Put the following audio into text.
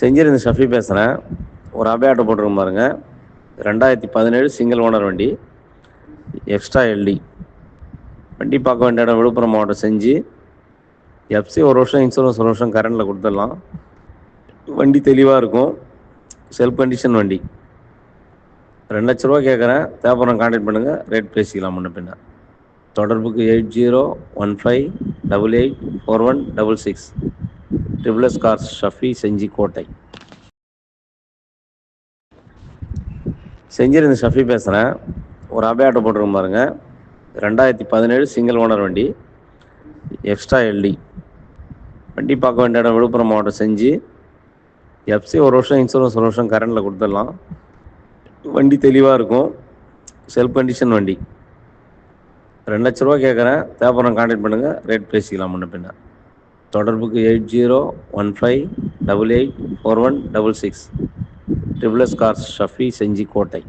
செஞ்சிருந்து ஷஃபி பேசுகிறேன் ஒரு Abe auto போட்டிருக்கோம் பாருங்க. ரெண்டாயிரத்தி பதினேழு சிங்கிள் ஓனர் வண்டி. எக்ஸ்ட்ரா எல்டி வண்டி பார்க்க வேண்டிய இடம் விழுப்புரம் மாவட்டம் செஞ்சு. எஃப்சி ஒரு வருஷம் இன்சூரன்ஸ் ஒரு வருஷம் கரண்டில் கொடுத்துடலாம். வண்டி தெளிவாக இருக்கும். செல்ஃப் கண்டிஷன் வண்டி. ரெண்டு லட்ச ரூபா கேட்குறேன் தேவைப்படுறோம் கான்டாக்ட் பண்ணுங்கள் ரேட் பேசிக்கலாம் முன்ன பின்ன. தொடர்புக்கு eight zero one five double eight four one double six triple car Shafi Gingee கோட்டை. செஞ்சிருந்து ஷஃபி பேசுகிறேன் ஒரு அபே ஆட்டோ போட்டிருக்கோம் பாருங்க. ரெண்டாயிரத்தி பதினேழு சிங்கிள் ஓனர் வண்டி. எக்ஸ்ட்ரா எல்டி வண்டி பார்க்க வேண்டிய இடம் விழுப்புரம் மாவட்டம் செஞ்சு. எஃப்சி ஒரு வருஷம் இன்சூரன்ஸ் ஒரு வருஷம் கரண்டில் கொடுத்துடலாம். வண்டி தெளிவாக இருக்கும். செல்ஃப் கண்டிஷன் வண்டி. ரெண்டு லட்ச ரூபா கேட்குறேன் தேவைப்படுறோம் கான்டாக்ட் பண்ணுங்கள் ரேட் பேசிக்கலாம் முன்ன பின்ன. தொடர்புக்கு eight zero one five double eight four one double six. Triple S cars Shafi Gingee கோட்டை